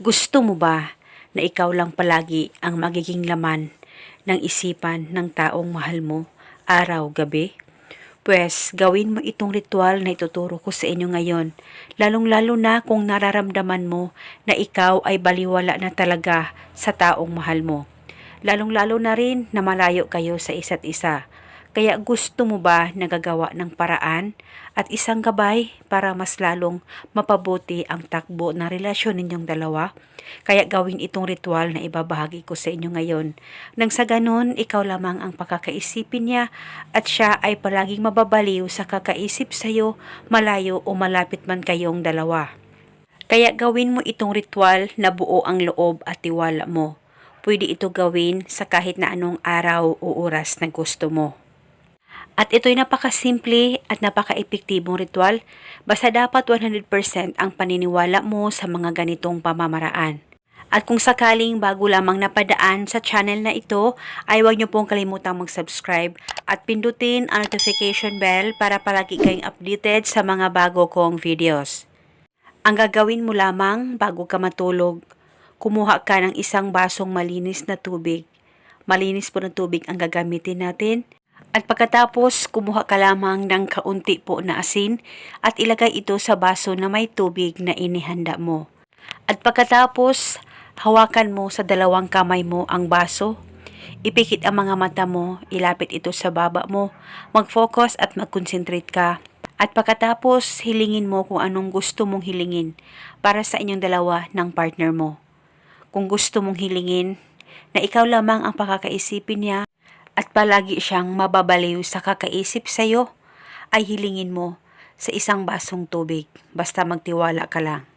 Gusto mo ba na ikaw lang palagi ang magiging laman ng isipan ng taong mahal mo araw-gabi? Pwes, gawin mo itong ritual na ituturo ko sa inyo ngayon, lalong-lalo na kung nararamdaman mo na ikaw ay baliwala na talaga sa taong mahal mo. Lalong-lalo na rin na malayo kayo sa isa't isa. Kaya gusto mo ba nagagawa ng paraan at isang gabay para mas lalong mapabuti ang takbo ng relasyon ninyong dalawa? Kaya gawin itong ritual na ibabahagi ko sa inyo ngayon. Nang sa ganon, ikaw lamang ang pakakaisipin niya at siya ay palaging mababaliw sa kakaisip sa iyo, malayo o malapit man kayong dalawa. Kaya gawin mo itong ritual na buo ang loob at tiwala mo. Pwede ito gawin sa kahit na anong araw o oras na gusto mo. At ito'y napakasimple at napaka-epektibong ritual, basta dapat 100% ang paniniwala mo sa mga ganitong pamamaraan. At kung sakaling bago lamang napadaan sa channel na ito, ay huwag niyo pong kalimutang mag-subscribe at pindutin ang notification bell para palagi kayong updated sa mga bago kong videos. Ang gagawin mo lamang bago ka matulog, kumuha ka ng isang basong malinis na tubig. Malinis po na tubig ang gagamitin natin. At pagkatapos, kumuha ka lamang ng kaunti po na asin at ilagay ito sa baso na may tubig na inihanda mo. At pagkatapos, hawakan mo sa dalawang kamay mo ang baso. Ipikit ang mga mata mo, ilapit ito sa baba mo, mag-focus at mag-concentrate ka. At pagkatapos, hilingin mo kung anong gusto mong hilingin para sa inyong dalawa ng partner mo. Kung gusto mong hilingin na ikaw lamang ang pakakaisipin niya at palagi siyang mababaliw sa kakaisip sa iyo, ay hilingin mo sa isang basong tubig. Basta magtiwala ka lang.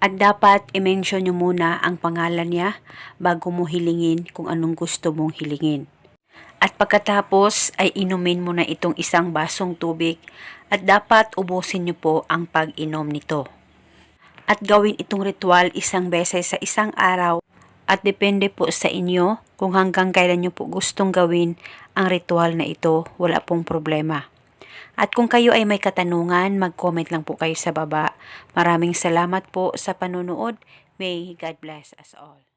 At dapat i-mention nyo muna ang pangalan niya bago mo hilingin kung anong gusto mong hilingin. At pagkatapos ay inumin mo na itong isang basong tubig at dapat ubusin nyo po ang pag-inom nito. At gawin itong ritual isang beses sa isang araw at depende po sa inyo kung hanggang kailan nyo po gustong gawin ang ritual na ito, wala pong problema. At kung kayo ay may katanungan, mag-comment lang po kayo sa baba. Maraming salamat po sa panunood. May God bless us all.